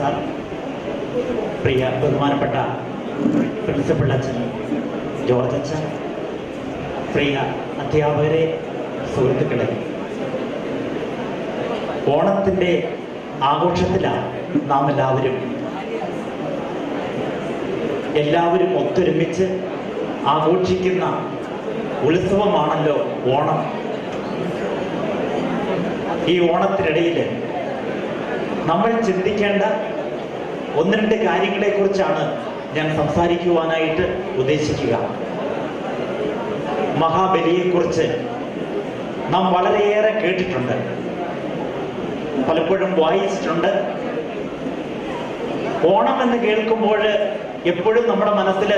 Sir. പ്രിയ ബഹുമാനപ്പെട്ട principal അച്ഛൻ George അച്ഛൻ പ്രിയ അധ്യാപകരെ സുഹൃത്തുക്കളെ. ഓണത്തിന്റെ ആഘോഷത്തിലാണ് നാം എല്ലാവരും എല്ലാവരും ഒത്തൊരുമിച്ച് ആഘോഷിക്കുന്ന ഉത്സവമാണല്ലോ ഓണം. ഈ ഓണത്തിനിടയിൽ നമ്മൾ ചിന്തിക്കേണ്ട ഒന്ന് രണ്ട് കാര്യങ്ങളെ കുറിച്ചാണ് ഞാൻ സംസാരിക്കുവാനായിട്ട് ഉദ്ദേശിക്കുക. മഹാബലിയെക്കുറിച്ച് നാം വളരെയേറെ കേട്ടിട്ടുണ്ട്. പലപ്പോഴും വായിച്ചിട്ടുണ്ട്. ഓണം എന്ന് കേൾക്കുമ്പോൾ എപ്പോഴും നമ്മുടെ മനസ്സിൽ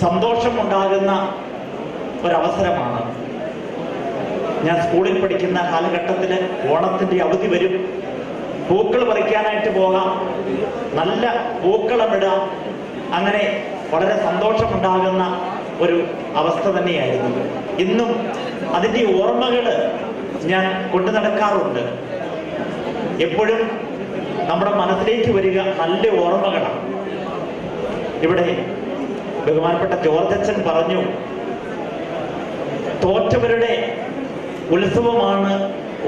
സന്തോഷമുണ്ടാകുന്ന ഒരവസരമാണ്. ഞാൻ സ്കൂളിൽ പഠിക്കുന്ന കാലഘട്ടത്തിൽ ഓണത്തിന്റെ അവധി വരും. പൂക്കൾ പറിക്കാനായിട്ട് പോകാം. നല്ല പൂക്കളമിടാം അങ്ങനെ വളരെ സന്തോഷമുണ്ടാകുന്ന ഒരു അവസ്ഥ തന്നെയായിരുന്നു ഇന്നും അതിന്റെ ഓർമ്മകൾ ഞാൻ കൊണ്ടു നടക്കാറുണ്ട്. എപ്പോഴും നമ്മുടെ മനസ്സിലേക്ക് വരിക നല്ല ഓർമ്മകളാണ്. ഇവിടെ ബഹുമാനപ്പെട്ട ജോർജ് അച്ഛൻ പറഞ്ഞു തോറ്റവരുടെ ഉത്സവമാണ്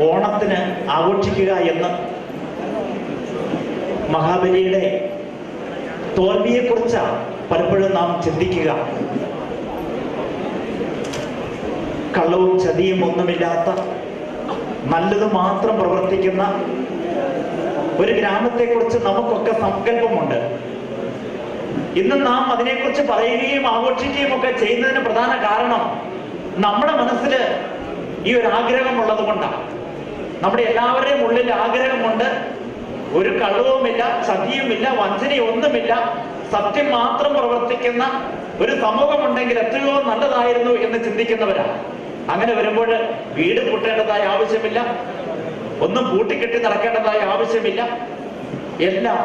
ഓണത്തിന് ആഘോഷിക്കുക എന്ന് മഹാബലിയുടെ തോൽവിയെക്കുറിച്ചാണ് പലപ്പോഴും നാം ചിന്തിക്കുക. കള്ളവും ചതിയും ഒന്നുമില്ലാത്ത നല്ലത് മാത്രം പ്രവർത്തിക്കുന്ന ഒരു ഗ്രാമത്തെക്കുറിച്ച് നമുക്കൊക്കെ സങ്കല്പമുണ്ട്. ഇന്ന് നാം അതിനെക്കുറിച്ച് പറയുകയും ആഘോഷിക്കുകയും ഒക്കെ ചെയ്യുന്നതിന് പ്രധാന കാരണം നമ്മുടെ മനസ്സിൽ ഈ ഒരു ആഗ്രഹമുള്ളത് കൊണ്ടാണ് നമ്മുടെ എല്ലാവരുടെയും ഉള്ളിൽ ആഗ്രഹമുണ്ട് ഒരു കളവുമില്ല ചതിയുമില്ല വഞ്ചനയും ഒന്നുമില്ല സത്യം മാത്രം പ്രവർത്തിക്കുന്ന ഒരു സമൂഹമുണ്ടെങ്കിൽ എത്രയോ നല്ലതായിരുന്നു എന്ന് ചിന്തിക്കുന്നവരാ. അങ്ങനെ വരുമ്പോൾ വീട് കൂട്ടേണ്ടതായ ആവശ്യമില്ല ഒന്നും പൂട്ടിക്കെട്ടി നടക്കേണ്ടതായ ആവശ്യമില്ല. എല്ലാം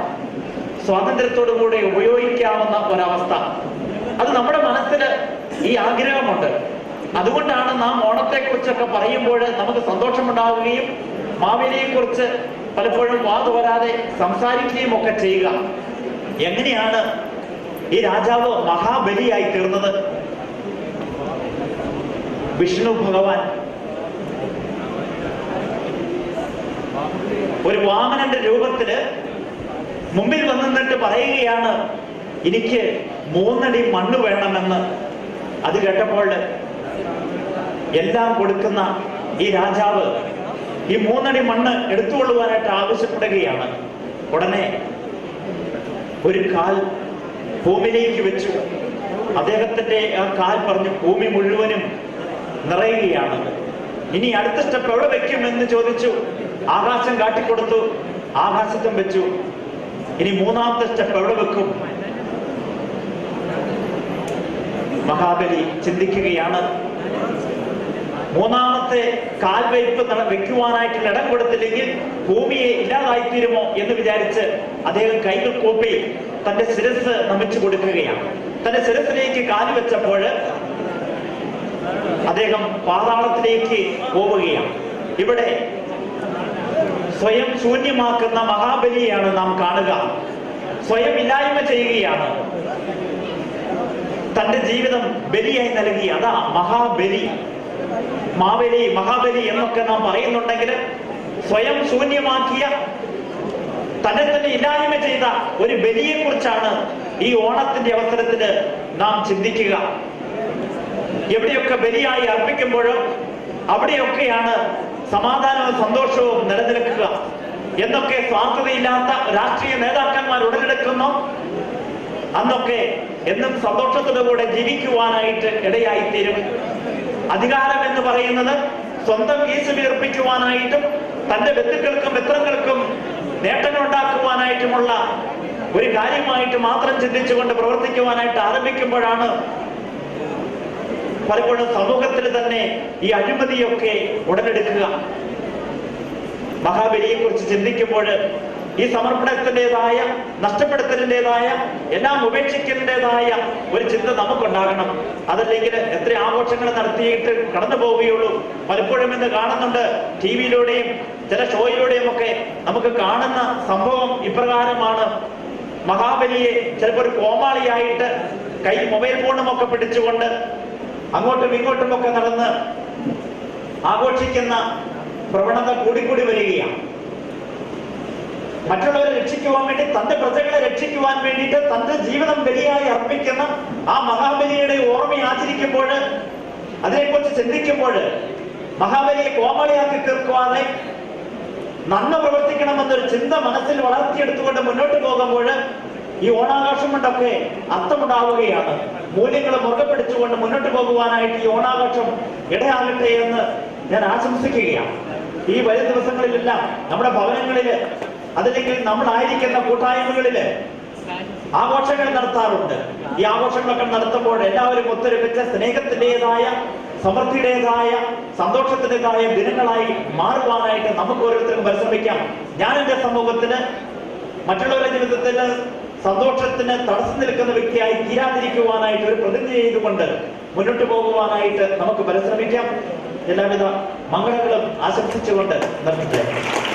സ്വാതന്ത്ര്യത്തോടു കൂടെ ഉപയോഗിക്കാവുന്ന ഒരവസ്ഥ. അത് നമ്മുടെ മനസ്സിൽ ഈ ആഗ്രഹമുണ്ട്. അതുകൊണ്ടാണ് നാം ഓണത്തെ കുറിച്ചൊക്കെ പറയുമ്പോൾ നമുക്ക് സന്തോഷമുണ്ടാവുകയും മാവേലിയെ കുറിച്ച് പലപ്പോഴും വാതുവരാതെ സംസാരിക്കുകയും ഒക്കെ ചെയ്യുക. എങ്ങനെയാണ് ഈ രാജാവ് മഹാബലിയായി തീർന്നത്? വിഷ്ണു ഭഗവാൻ ഒരു വാമനന്റെ രൂപത്തിൽ മുമ്പിൽ വന്നു നിന്നിട്ട് പറയുകയാണ് എനിക്ക് മൂന്നടി മണ്ണ് വേണമെന്ന്. അത് കേട്ടപ്പോൾ എല്ലാം കൊടുക്കുന്ന ഈ രാജാവ് ഈ മൂന്നടി മണ്ണ് എടുത്തുകൊള്ളുവാനായിട്ട് ആവശ്യപ്പെടുകയാണ്. ഉടനെ ഒരു കാൽ ഭൂമിയിലേക്ക് വെച്ചു. അദ്ദേഹത്തിന്റെ ആ കാൽ പറഞ്ഞു ഭൂമി മുഴുവനും നിറയുകയാണ്. ഇനി അടുത്ത സ്റ്റെപ്പ് എവിടെ വെക്കും? എന്ന് ചോദിച്ചു. ആകാശം കാട്ടിക്കൊടുത്തു. ആകാശത്തും വെച്ചു. ഇനി മൂന്നാമത്തെ സ്റ്റെപ്പ് എവിടെ വെക്കും? മഹാബലി ചിന്തിക്കുകയാണ്. മൂന്നാമത്തെ കാൽവയ്പ് വെക്കുവാനായിട്ട് ഇടം കൊടുത്തില്ലെങ്കിൽ ഭൂമിയെ ഇല്ലാതായി തീരുമോ എന്ന് വിചാരിച്ച് അദ്ദേഹം കൈകൾ കൂപ്പി തന്റെ ശിരസ് നമിച്ചു കൊടുക്കുകയാണ്. തന്റെ ശിരസിലേക്ക് കാൽ വെച്ചപ്പോൾ അദ്ദേഹം പാതാളത്തിലേക്ക് പോവുകയാണ്. ഇവിടെ സ്വയം ശൂന്യമാക്കുന്ന മഹാബലിയാണ് നാം കാണുക. സ്വയം ഇല്ലായ്മ ചെയ്യുകയാണ്. തന്റെ ജീവിതം ബലിയായി നൽകി. അതാ മഹാബലി. മാബലി മഹാബലി എന്നൊക്കെ നാം പറയുന്നുണ്ടെങ്കിൽ സ്വയം ശൂന്യമാക്കിയ തന്നെ തന്നെ ഇല്ലായ്മ ചെയ്ത ഒരു ബലിയെ കുറിച്ചാണ് ഈ ഓണത്തിന്റെ അവസരത്തിൽ നാം ചിന്തിക്കുക. എവിടെയൊക്കെ ബലിയായി അർപ്പിക്കുമ്പോഴും അവിടെയൊക്കെയാണ് സമാധാനവും സന്തോഷവും നിലനിൽക്കുക. എന്നൊക്കെ സ്വാർത്ഥതയില്ലാത്ത രാഷ്ട്രീയ നേതാക്കന്മാർ ഉടലെടുക്കുന്നു. അന്നൊക്കെ എന്നും സന്തോഷത്തോടു കൂടെ ജീവിക്കുവാനായിട്ട് ഇടയായിത്തീരും. അധികാരം എന്ന് പറയുന്നത് സ്വന്തം കേസ് വീർപ്പിക്കുവാനായിട്ടും തന്റെ ബന്ധുക്കൾക്കും മിത്രങ്ങൾക്കും നേട്ടങ്ങൾ ഉണ്ടാക്കുവാനായിട്ടുമുള്ള ഒരു കാര്യമായിട്ട് മാത്രം ചിന്തിച്ചുകൊണ്ട് പ്രവർത്തിക്കുവാനായിട്ട് ആരംഭിക്കുമ്പോഴാണ് പലപ്പോഴും സമൂഹത്തിൽ തന്നെ ഈ അഴിമതിയൊക്കെ ഉടലെടുക്കുക. മഹാബലിയെ കുറിച്ച് ചിന്തിക്കുമ്പോൾ ഈ സമർപ്പണത്തിന്റെതായ നഷ്ടപ്പെടുത്തലിന്റെതായ എല്ലാം ഉപേക്ഷിക്കലിന്റെതായ ഒരു ചിന്ത നമുക്കുണ്ടാകണം. അതല്ലെങ്കിൽ എത്ര ആഘോഷങ്ങൾ നടത്തിയിട്ട് കടന്നു പോവുകയുള്ളൂ. പലപ്പോഴും ഇന്ന് കാണുന്നുണ്ട് ടി വിയിലൂടെയും ചില ഷോയിലൂടെയും ഒക്കെ നമുക്ക് കാണുന്ന സംഭവം ഇപ്രകാരമാണ്. മഹാബലിയെ ചിലപ്പോൾ ഒരു കോമാളിയായിട്ട് കൈ മൊബൈൽ ഫോണും ഒക്കെ പിടിച്ചുകൊണ്ട് അങ്ങോട്ടും ഇങ്ങോട്ടും ഒക്കെ നടന്ന് ആഘോഷിക്കുന്ന പ്രവണത കൂടിക്കൂടി വരികയാണ്. മറ്റുള്ളവരെ രക്ഷിക്കുവാൻ വേണ്ടി തന്റെ പ്രജകളെ രക്ഷിക്കുവാൻ വേണ്ടിയിട്ട് തന്റെ ജീവിതം ബലിയായി അർപ്പിക്കുന്ന ആ മഹാബലിയുടെ ഓർമ്മ ആചരിക്കുമ്പോൾ അതിനെക്കുറിച്ച് ചിന്തിക്കുമ്പോൾ മഹാബലിയെ കോമളിയാക്കി തീർക്കുവാതെ നന്മ പ്രവർത്തിക്കണമെന്നൊരു ചിന്ത മനസ്സിൽ വളർത്തിയെടുത്തുകൊണ്ട് മുന്നോട്ട് പോകുമ്പോൾ ഈ ഓണാഘോഷം കൊണ്ടൊക്കെ അർത്ഥമുണ്ടാവുകയാണ്. മൂല്യങ്ങൾ മുറുകെ പിടിച്ചുകൊണ്ട് മുന്നോട്ട് പോകുവാനായിട്ട് ഈ ഓണാഘോഷം ഇടയാകട്ടെ എന്ന് ഞാൻ ആശംസിക്കുകയാണ്. ഈ വരും ദിവസങ്ങളിലെല്ലാം നമ്മുടെ ഭവനങ്ങളിൽ അതല്ലെങ്കിൽ നമ്മളായിരിക്കുന്ന കൂട്ടായ്മകളിൽ ആഘോഷങ്ങൾ നടത്താറുണ്ട്. ഈ ആഘോഷങ്ങളൊക്കെ നടത്തുമ്പോൾ എല്ലാവരും ഒത്തൊരുമിച്ച് സ്നേഹത്തിന്റെതായ സമൃദ്ധിയുടേതായ സന്തോഷത്തിന്റെതായ ദിനങ്ങളായി മാറുവാനായിട്ട് നമുക്ക് ഓരോരുത്തർക്കും പരിശ്രമിക്കാം. ഞാൻ എന്റെ സമൂഹത്തിന് മറ്റുള്ളവരുടെ ജീവിതത്തിന് സന്തോഷത്തിന് തടസ്സം നിൽക്കുന്ന വ്യക്തിയായി തീരാതിരിക്കുവാനായിട്ട് ഒരു പ്രതിജ്ഞ ചെയ്തുകൊണ്ട് മുന്നോട്ട് പോകുവാനായിട്ട് നമുക്ക് പരിശ്രമിക്കാം. എല്ലാവിധ മംഗളങ്ങളും ആശംസിച്ചുകൊണ്ട് നിർമ്മിക്കാം